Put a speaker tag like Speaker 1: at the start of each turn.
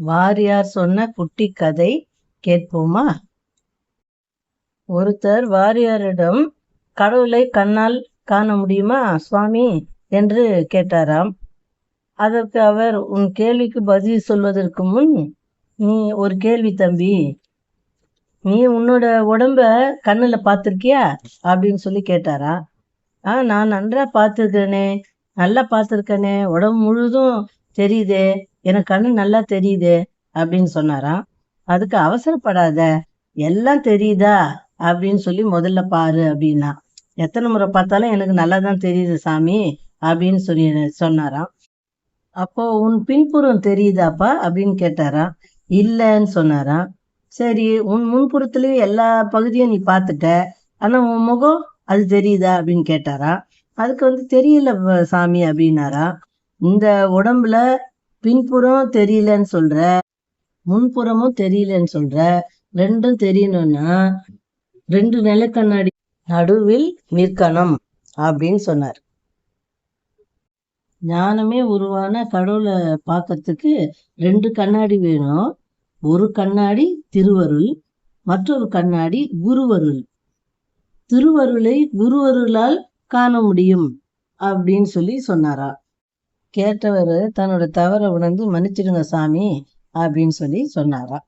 Speaker 1: வாரியார் சொன்ன குட்டி கதை கேட்போமா? ஒருத்தர் வாரியாரிடம் கடவுளை கண்ணால் காண முடியுமா சுவாமி? என்று கேட்டாராம். அதற்கு அவர் உன் கேள்விக்கு பதில் சொல்வதற்கு முன் நீ ஒரு கேள்வி தம்பி. நீ உன்னோட உடம்ப கண்ணில் பார்த்துருக்கியா? அப்படின்னு சொல்லி கேட்டாரா. ஆ நான் நன்றாக பார்த்துருக்கேனே நல்லா பார்த்துருக்கேனே உடம்பு முழுதும் தெரியுதே எனக்கு கண்ணு நல்லா தெரியுதே அப்படின்னு சொன்னாராம். அதுக்கு அவசரப்படாத எல்லாம் தெரியுதா அப்படின்னு சொல்லி முதல்ல பாரு அப்படின்னா. எத்தனை முறை பார்த்தாலும் எனக்கு நல்லா தான் தெரியுது சாமி அப்படின்னு சொல்லி சொன்னாராம். அப்போ உன் பின்புறம் தெரியுதாப்பா அப்படின்னு கேட்டாராம். இல்லைன்னு சொன்னாராம். சரி உன் முன்புறத்துலயும் எல்லா பகுதியும் நீ பார்த்துட்ட ஆனா உன் முகம் அது தெரியுதா அப்படின்னு கேட்டாரா அதுக்கு வந்து தெரியல சாமி அப்படின்னாரா இந்த உடம்புல பின்புறம் தெரியலன்னு சொல்ற முன்புறமும் தெரியலன்னு சொல்ற ரெண்டும் தெரியணும்னா ரெண்டு நிலக்கண்ணாடி நடுவில் நிற்கணும் அப்படின்னு சொன்னார். ஞானமே உருவான கடவுளை பார்க்கறதுக்கு ரெண்டு கண்ணாடி வேணும். ஒரு கண்ணாடி திருவருள் மற்றொரு கண்ணாடி குருவருள். திருவருளை குருவருளால் காண முடியும் அப்படின்னு சொல்லி சொன்னாரா? கேட்டவர் தன்னோட தவறை உணர்ந்து மன்னிச்சிடுங்க சாமி அப்படின்னு சொல்லி சொன்னாரா